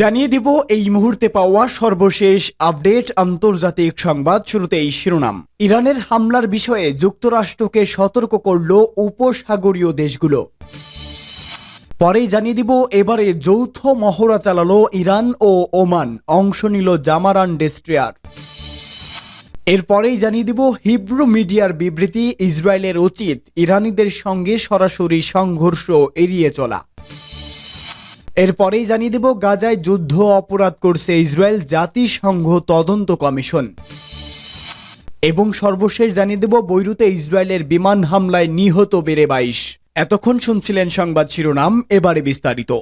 জানিয়ে দিব, এই মুহূর্তে পাওয়া সর্বশেষ আপডেট আন্তর্জাতিক সংবাদ শুরুতেই শিরোনাম। ইরানের হামলার বিষয়ে যুক্তরাষ্ট্রকে সতর্ক করল উপসাগরীয় দেশগুলো। পরেই জানিয়ে দিব, এবারে যৌথ মহড়া চালালো ইরান ও ওমান, অংশ নিল জামারান ডেস্ট্রিয়ার। এরপরেই জানিয়ে দিব, হিব্রু মিডিয়ার বিবৃতি, ইসরায়েলের উচিত ইরানিদের সঙ্গে সরাসরি সংঘর্ষ এড়িয়ে চলা। এরপরেই জানিয়ে দেব গাজায় যুদ্ধ অপরাধ করছে ইসরায়েল জাতিসংঘ তদন্ত কমিশন। এবং সর্বশেষ জানিয়ে দেব বৈরুতে ইসরায়েলের বিমান হামলায় নিহত বেড়ে বাইশ। এতক্ষণ শুনছিলেন সংবাদ শিরোনাম, এবারে বিস্তারিত।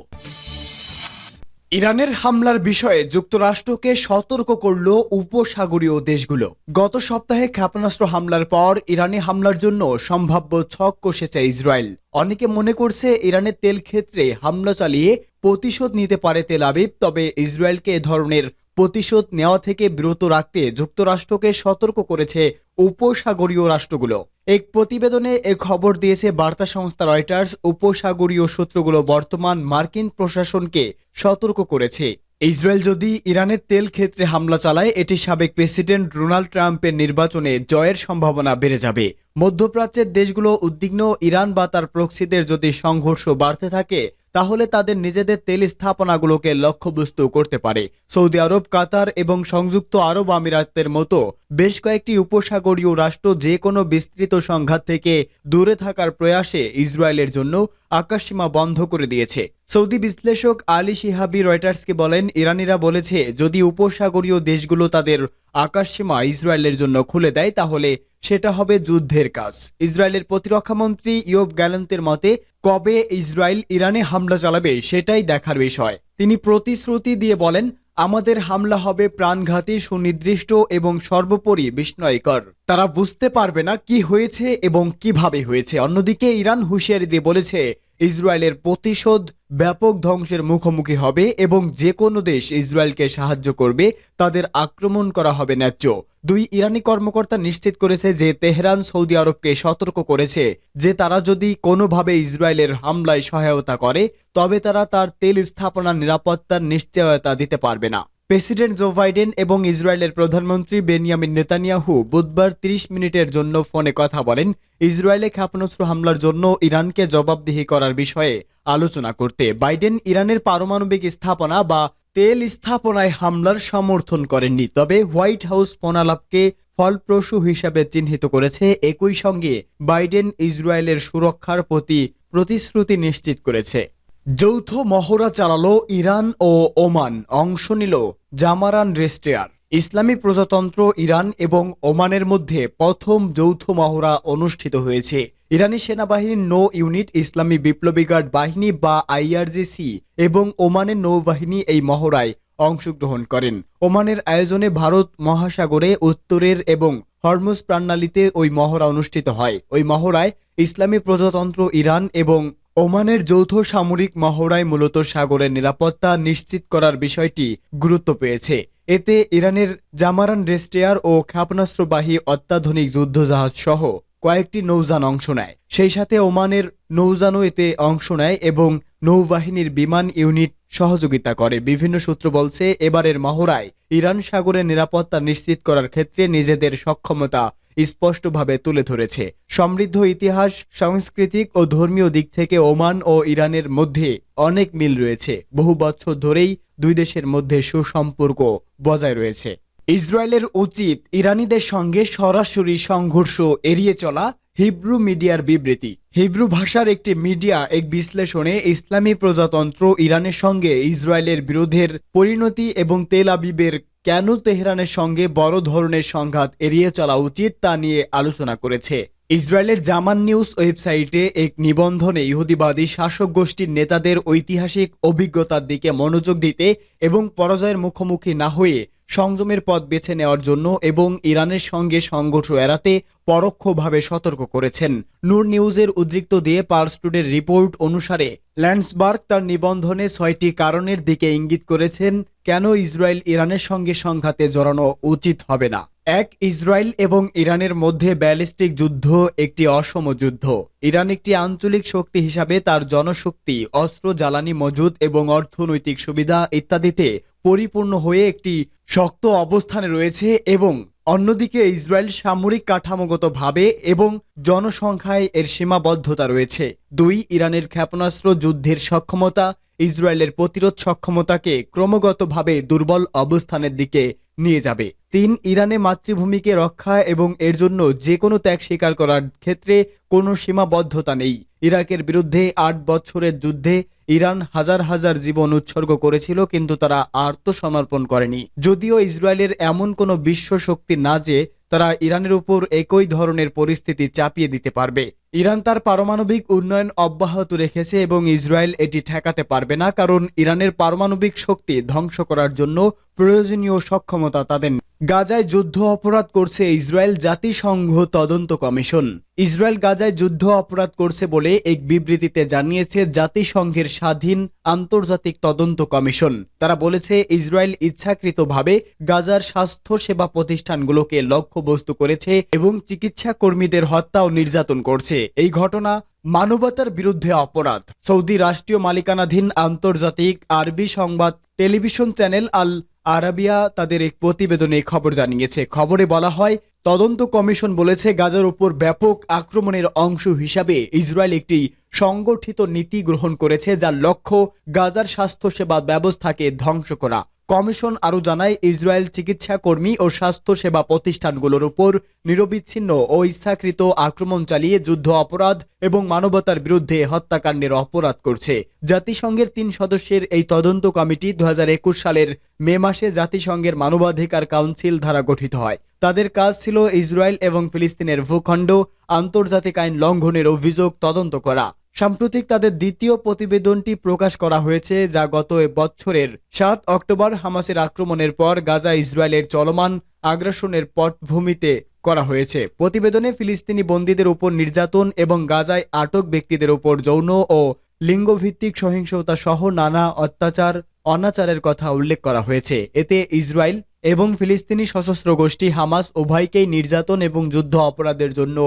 ইরানের হামলার বিষয়ে যুক্তরাষ্ট্রকে সতর্ক করল উপসাগরীয় দেশগুলো। গত সপ্তাহে ক্ষেপণাস্ত্র হামলার পর ইরানি হামলার জন্য সম্ভাব্য ছক কষেছে ইসরায়েল। অনেকে মনে করছে ইরানের তেল ক্ষেত্রে হামলা চালিয়ে প্রতিশোধ নিতে পারে তেল আবিব, তবে ইসরায়েলকে এ ধরনের প্রতিশোধ নেওয়া থেকে বিরত রাখতে যুক্তরাষ্ট্রকে সতর্ক করেছে উপসাগরীয় রাষ্ট্রগুলো। এক প্রতিবেদনে এ খবর দিয়েছে বার্তা সংস্থা রয়টার্স, উপসাগরীয় সূত্রগুলো বর্তমান মার্কিন প্রশাসনকে সতর্ক করেছে। ইসরায়েল যদি ইরানের তেল ক্ষেত্রে হামলা চালায়, এটি সাবেক প্রেসিডেন্ট ডোনাল্ড ট্রাম্পের নির্বাচনে জয়ের সম্ভাবনা বেড়ে যাবে। মধ্যপ্রাচ্যের দেশগুলো উদ্বিগ্ন, ইরান বা তার প্রক্সিদের যদি সংঘর্ষ বাড়তে থাকে তাহলে তাদের নিজেদের তেল স্থাপনাগুলোকে লক্ষ্যবস্তু করতে পারে। সৌদি আরব, কাতার এবং সংযুক্ত আরব আমিরাতের মতো বেশ কয়েকটি উপসাগরীয় রাষ্ট্র যে কোনো বিস্তৃত সংঘাত থেকে দূরে থাকার প্রয়াসে ইসরায়েলের জন্য আকাশসীমা বন্ধ করে দিয়েছে। সৌদি বিশ্লেষক আলী শিহাবি রয়টার্সকে বলেন, ইরানিরা বলেছে, যদি উপসাগরীয় দেশগুলো তাদের আকাশসীমা ইসরায়েলের জন্য খুলে দেয়, তাহলে সেটা হবে যুদ্ধের কাজ। ইসরায়েলের প্রতিরক্ষামন্ত্রী ইয়োব গ্যালন্তের মতে, কবে ইসরায়েল ইরানে হামলা চালাবে সেটাই দেখার বিষয়। তিনি প্রতিশ্রুতি দিয়ে বলেন, আমাদের হামলা হবে প্রাণঘাতী, সুনির্দিষ্ট এবং সর্বোপরি বিস্ময়কর। তারা বুঝতে পারবে না কি হয়েছে এবং কীভাবে হয়েছে। অন্যদিকে ইরান হুঁশিয়ারি দিয়ে বলেছে ইসরায়েলের প্রতিশোধ ব্যাপক ধ্বংসের মুখোমুখি হবে এবং যে কোনো দেশ ইসরায়েলকে সাহায্য করবে, তাদের আক্রমণ করা হবে ন্যায্য। দুই ইরানি কর্মকর্তা নিশ্চিত করেছে যে তেহরান সৌদি আরবকে সতর্ক করেছে যে তারা যদি কোনোভাবে ইসরায়েলের হামলায় সহায়তা করে, তবে তারা তার তেল স্থাপনার নিরাপত্তার নিশ্চয়তা দিতে পারবে না। প্রেসিডেন্ট জো বাইডেন এবং ইসরায়েলের প্রধানমন্ত্রী বেনিয়ামিন নেতানিয়াহু বুধবার ৩০ মিনিটের জন্য ফোনে কথা বলেন। ইসরায়েলে ক্ষেপণাস্ত্র হামলার জন্য ইরানকে জবাবদিহি করার বিষয়ে আলোচনা করতে বাইডেন ইরানের পারমাণবিক স্থাপনা বা তেল স্থাপনায় হামলার সমর্থন করেননি। তবে হোয়াইট হাউস ফোনালাপকে ফলপ্রসূ হিসাবে চিহ্নিত করেছে। একই সঙ্গে বাইডেন ইসরায়েলের সুরক্ষার প্রতি প্রতিশ্রুতি নিশ্চিত করেছে। যৌথ মহড়া চালালো ইরান ও ওমান। অংশ নিল জামারান রেস্টেয়ার। ইসলামী প্রজাতন্ত্র ইরান এবং ওমানের মধ্যে প্রথম যৌথ মহড়া অনুষ্ঠিত হয়েছে। ইরানি সেনাবাহিনীর নৌ ইউনিট, ইসলামী বিপ্লবী গার্ড বাহিনী বা আইআরজিসি এবং ওমানের নৌবাহিনী এই মহড়ায় অংশগ্রহণ করেন। ওমানের আয়োজনে ভারত মহাসাগরে উত্তরের এবং হরমুজ প্রণালীতে ওই মহড়া অনুষ্ঠিত হয়। ওই মহড়ায় ইসলামী প্রজাতন্ত্র ইরান এবং ওমানের যৌথ সামরিক মহড়ায় মূলত সাগরের নিরাপত্তা নিশ্চিত করার বিষয়টি গুরুত্ব পেয়েছে। এতে ইরানের জামারান রেস্টেয়ার ও ক্ষেপণাস্ত্রবাহী অত্যাধুনিক যুদ্ধজাহাজ সহ কয়েকটি নৌযান অংশ নেয়। সেই সাথে ওমানের নৌযানও এতে অংশ নেয় এবং নৌবাহিনীর বিমান ইউনিট সহযোগিতা করে। বিভিন্ন সূত্র বলছে, এবারের মহড়ায় ইরান সাগরের নিরাপত্তা নিশ্চিত করার ক্ষেত্রে নিজেদের সক্ষমতা স্পষ্টভাবে তুলে ধরেছে। সমৃদ্ধ ইতিহাস, সাংস্কৃতিক ও ধর্মীয় দিক থেকে ওমান ও ইরানের মধ্যে অনেক মিল রয়েছে। বহু বছর ধরেই দুই দেশের মধ্যে সুসম্পর্ক বজায় রয়েছে। ইসরায়েলের উচিত ইরানিদের সঙ্গে সরাসরি সংঘর্ষ এড়িয়ে চলা হিব্রু মিডিয়ার বিবৃতি। হিব্রু ভাষার একটি মিডিয়া এক বিশ্লেষণে ইসলামী প্রজাতন্ত্র ইরানের সঙ্গে ইসরায়েলের বিরোধের পরিণতি এবং তেল আবিবের কেন তেহরানের সঙ্গে বড় ধরনের সংঘাত এড়িয়ে চলা উচিত তা নিয়ে আলোচনা করেছে। ইসরায়েলের জামান নিউজ ওয়েবসাইটে এক নিবন্ধনে ইহুদিবাদী শাসক গোষ্ঠীর নেতাদের ঐতিহাসিক অভিজ্ঞতার দিকে মনোযোগ দিতে এবং পরাজয়ের মুখোমুখি না হয়ে সংযমের পথ বেছে নেওয়ার জন্য এবং ইরানের সঙ্গে সংঘর্ষ এড়াতে পরোক্ষভাবে সতর্ক করেছেন। নূর নিউজের উদ্রিক্ত দিয়ে পার্সটুডের রিপোর্ট অনুসারে ল্যান্ডসবার্গ তার নিবন্ধনে ছয়টি কারণের দিকে ইঙ্গিত করেছেন, কেন ইসরায়েল ইরানের সঙ্গে সংঘাতে জড়ানো উচিত হবে না। এক ইসরায়েল এবং ইরানের মধ্যে ব্যালিস্টিক যুদ্ধ, একটি অসম যুদ্ধ। ইরান একটি আঞ্চলিক শক্তি হিসাবে তার জনশক্তি, অস্ত্র, জ্বালানি মজুদ এবং অর্থনৈতিক সুবিধা ইত্যাদিতে পরিপূর্ণ হয়ে একটি শক্ত অবস্থানে রয়েছে এবং অন্যদিকে ইসরায়েল সামরিক কাঠামোগতভাবে এবং জনসংখ্যায় এর সীমাবদ্ধতা রয়েছে। দুই, ইরানের ক্ষেপণাস্ত্র যুদ্ধের সক্ষমতা, ইসরায়েলের প্রতিরোধ সক্ষমতাকে ক্রমাগতভাবে দুর্বল অবস্থানের দিকে নিয়ে যাবে। তিন, ইরানে মাতৃভূমিকে রক্ষা এবং এর জন্য যে কোনো ত্যাগ স্বীকার করার ক্ষেত্রে কোনো সীমাবদ্ধতা নেই। ইরাকের বিরুদ্ধে আট বছরের যুদ্ধে ইরান হাজার হাজার জীবন উৎসর্গ করেছিল, কিন্তু তারা আত্মসমর্পণ করেনি। যদিও ইসরায়েলের এমন কোনো বিশ্ব শক্তি না যে তারা ইরানের উপর একই ধরনের পরিস্থিতি চাপিয়ে দিতে পারবে। ইরান তার পারমাণবিক উন্নয়ন অব্যাহত রেখেছে এবং ইসরায়েল এটি ঠেকাতে পারবে না কারণ ইরানের পারমাণবিক শক্তি ধ্বংস করার জন্য প্রয়োজনীয় সক্ষমতা তাদের গাজায় যুদ্ধ অপরাধ করছে ইসরায়েল জাতিসংঘ তদন্ত কমিশন। ইসরায়েল গাজায় যুদ্ধ অপরাধ করছে বলে এক বিবৃতিতে জানিয়েছে জাতিসংঘের স্বাধীন আন্তর্জাতিক তদন্ত কমিশন। তারা বলেছে, ইসরায়েল ইচ্ছাকৃতভাবে গাজার স্বাস্থ্য সেবা প্রতিষ্ঠানগুলোকে লক্ষ্যবস্তু করেছে এবং চিকিৎসা কর্মীদের হত্যা ও নির্যাতন করছে। এই ঘটনা মানবতার বিরুদ্ধে অপরাধ। সৌদি রাষ্ট্রীয় মালিকানাধীন আন্তর্জাতিক আরবি সংবাদ টেলিভিশন চ্যানেল আল আরাবিয়া তাদের এক প্রতিবেদনে খবর জানিয়েছে। খবরে বলা হয়, তদন্ত কমিশন বলেছে, গাজার উপর ব্যাপক আক্রমণের অংশ হিসাবে ইসরায়েল একটি সংগঠিত নীতি গ্রহণ করেছে, যার লক্ষ্য গাজার স্বাস্থ্যসেবা ব্যবস্থাকে ধ্বংস করা। কমিশন আরও জানায়, ইসরায়েল চিকিৎসা কর্মী ও স্বাস্থ্যসেবা প্রতিষ্ঠানগুলোর উপর নিরবিচ্ছিন্ন ও ইচ্ছাকৃত আক্রমণ চালিয়ে যুদ্ধ অপরাধ এবং মানবতার বিরুদ্ধে হত্যাকাণ্ডের অপরাধ করছে। জাতিসংঘের তিন সদস্যের এই তদন্ত কমিটি দু হাজার একুশ সালের মে মাসে জাতিসংঘের মানবাধিকার কাউন্সিল দ্বারা গঠিত হয়। তাদের কাজ ছিল ইসরায়েল এবং ফিলিস্তিনের ভূখণ্ড আন্তর্জাতিক আইন লঙ্ঘনের অভিযোগ তদন্ত করা। সাম্প্রতিক তাদের দ্বিতীয় প্রতিবেদনটি প্রকাশ করা হয়েছে যা গত বছরের সাত অক্টোবর হামাসের আক্রমণের পর গাজা ইসরায়েলের চলমান আগ্রাসনের পটভূমিতে করা হয়েছে। প্রতিবেদনে ফিলিস্তিনি বন্দীদের উপর নির্যাতন এবং গাজায় আটক ব্যক্তিদের উপর যৌন ও লিঙ্গভিত্তিক সহিংসতা সহ নানা অত্যাচার, অনাচারের কথা উল্লেখ করা হয়েছে। এতে ইসরায়েল এবং ফিলিস্তিনি সশস্ত্র গোষ্ঠী হামাস উভয়কেই নির্যাতন এবং যুদ্ধ অপরাধের জন্য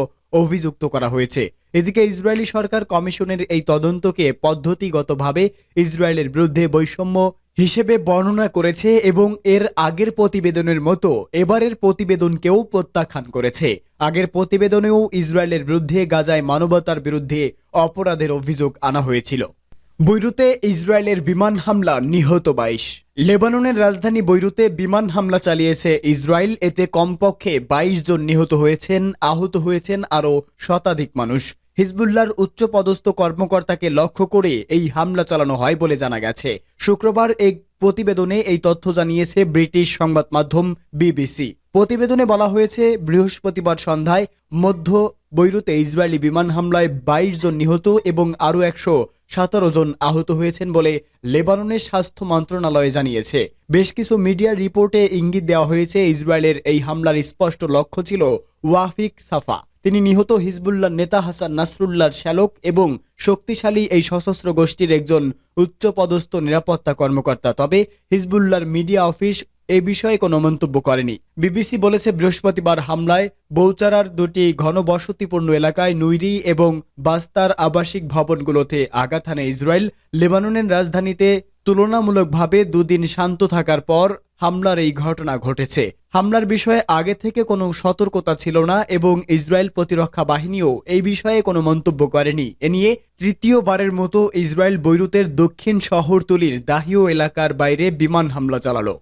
অভিযুক্ত করা হয়েছে। এদিকে ইসরায়েলি সরকার কমিশনের এই তদন্তকে পদ্ধতিগতভাবে ইসরায়েলের বিরুদ্ধে বৈষম্য হিসেবে বর্ণনা করেছে এবং এর আগের প্রতিবেদনের মতো এবারের প্রতিবেদনকেও প্রত্যাখ্যান করেছে। আগের প্রতিবেদনেও ইসরায়েলের বিরুদ্ধে গাজায় মানবতার বিরুদ্ধে অপরাধের অভিযোগ আনা হয়েছিল। বৈরুতে ইসরায়েলের বিমান হামলা নিহত বাইশ। লেবাননের রাজধানী বৈরুতে বিমান হামলা চালিয়েছে ইসরায়েল। এতে কমপক্ষে বাইশ জন নিহত হয়েছেন, আহত হয়েছেন আরও শতাধিক মানুষ। হিজবুল্লাহর উচ্চপদস্থ কর্মকর্তাকে লক্ষ্য করে এই হামলা চালানো হয় বলে জানা গেছে। শুক্রবার এক প্রতিবেদনে এই তথ্য জানিয়েছে ব্রিটিশ সংবাদ মাধ্যম বিবিসি। প্রতিবেদনে বলা হয়েছে, বৃহস্পতিবার সন্ধ্যায় মধ্য বৈরুতে ইসরায়েলি বিমান হামলায় বাইশ জন নিহত এবং আরও একশো সতেরো জন আহত হয়েছেন বলে লেবাননের স্বাস্থ্য মন্ত্রণালয় জানিয়েছে। বেশ কিছু মিডিয়া রিপোর্টে ইঙ্গিত দেওয়া হয়েছে, ইসরায়েলের এই হামলার স্পষ্ট লক্ষ্য ছিল ওয়াফিক সাফা। তিনি নিহত হিজবুল্লাহ নেতা হাসান নাসরুল্লাহর শ্যালক এবং শক্তিশালী এই সশস্ত্র গোষ্ঠীর একজন উচ্চপদস্থ নিরাপত্তা কর্মকর্তা। তবে হিজবুল্লাহর মিডিয়া অফিস এ বিষয়ে কোনো মন্তব্য করেনি। বিবিসি বলেছে, বৃহস্পতিবার হামলায় বৌচারার দুটি ঘনবসতিপূর্ণ এলাকায় নুইরি এবং বাস্তার আবাসিক ভবনগুলোতে আঘাত হানে ইসরায়েল। লেবাননের রাজধানীতে তুলনামূলকভাবে দুদিন শান্ত থাকার পর হামলার এই ঘটনা ঘটেছে। হামলার বিষয়ে আগে থেকে কোনো সতর্কতা ছিল না এবং ইসরায়েল প্রতিরক্ষা বাহিনীও এই বিষয়ে কোনো মন্তব্য করেনি। এ নিয়ে তৃতীয়বারের মতো ইসরায়েল বৈরুতের দক্ষিণ শহরতলির দাহিও এলাকার বাইরে বিমান হামলা চালালো।